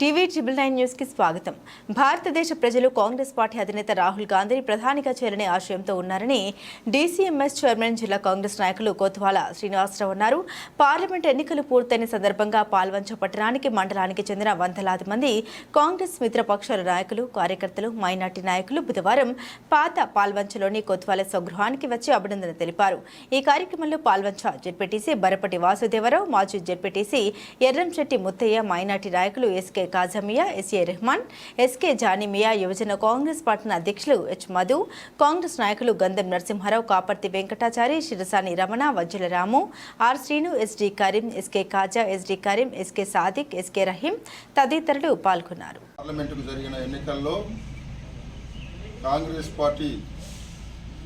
TV triple nine న్యూస్కి స్వాగతం. భారతదేశ ప్రజలు కాంగ్రెస్ పార్టీ అధినేత రాహుల్ గాంధీని ప్రధానిగా చేరనే ఆశయంతో ఉన్నారని డీసీఎంఎస్ చైర్మన్ జిల్లా కాంగ్రెస్ నాయకులు కోత్వాల శ్రీనివాసరావు అన్నారు. పార్లమెంట్ ఎన్నికలు పూర్తయిన సందర్భంగా పాల్వంచ పట్టణానికి మండలానికి చెందిన వందలాది మంది కాంగ్రెస్ మిత్రపక్షాల నాయకులు కార్యకర్తలు మైనార్టీ నాయకులు బుధవారం పాత పాల్వంచలోని కొత్వాల స్వగృహానికి వచ్చి అభినందన తెలిపారు. ఈ కార్యక్రమంలో పాల్వంచ జెడ్పీటీసీ బరపటి వాసుదేవరావు మాజీ జెడ్పీటీసీ ఎర్రంశెట్టి ముత్తయ్య మైనార్టీ నాయకులు SK Kajamiya SA Rehman SK Janimiya యువజన కాంగ్రెస్ పార్టీ అధ్యక్షులు హెచ్ మధు కాంగ్రెస్ నాయకులు Gandham Narasimharao Kaparthi Venkatachari Sirasani Ramana Vajjala Ramu R Srinu SD Karim SK Kaja SD Karim SK Sadiq SK Rahim తదితరులు పాల్గొన్నారు. పార్లమెంటుకు జరిగిన ఎన్నికల్లో కాంగ్రెస్ పార్టీ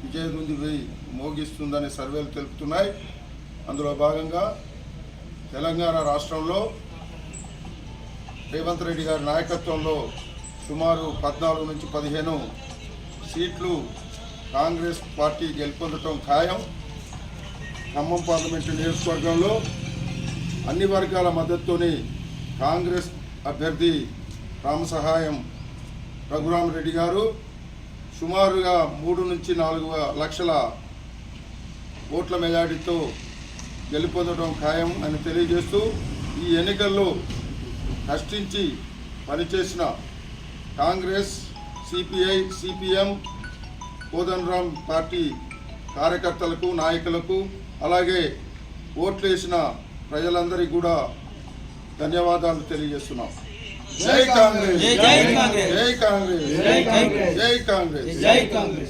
విజయదుంది మోగిస్తుందనే సర్వేలు తెలుపుతున్నాయి. అందులో భాగంగా తెలంగాణ రాష్ట్రంలో రేవంత్ రెడ్డి గారి నాయకత్వంలో సుమారు పద్నాలుగు నుంచి పదిహేను సీట్లు కాంగ్రెస్ పార్టీ గెలుపొందటం ఖాయం. ఖమ్మం పార్లమెంటు నియోజకవర్గంలో అన్ని వర్గాల మద్దతుతోని కాంగ్రెస్ అభ్యర్థి రామసహాయం రఘురామ్ రెడ్డి గారు సుమారుగా మూడు నుంచి నాలుగు లక్షల ఓట్ల మెజార్టీతో గెలుపొందడం ఖాయం అని తెలియజేస్తూ ఈ ఎన్నికల్లో కష్టించి పనిచేసిన Congress CPI CPM Kodandaram party కార్యకర్తలకు నాయకులకు అలాగే ఓట్లేసిన ప్రజలందరికీ కూడా ధన్యవాదాలు తెలియజేస్తున్నాం. జై కాంగ్రెస్. జై కాంగ్రెస్. జై కాంగ్రెస్. జై కాంగ్రెస్. జై కాంగ్రెస్. జై కాంగ్రెస్.